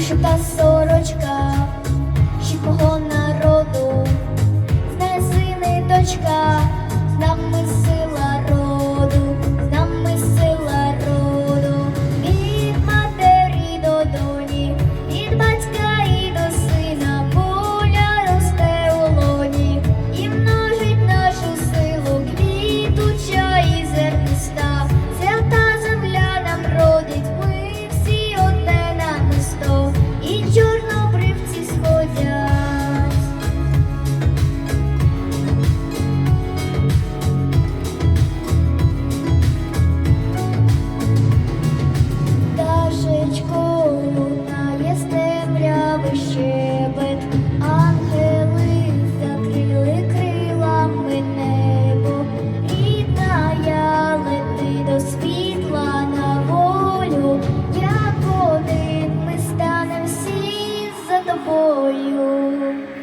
вишита сорочка, щит народу, знає сини дочка, you.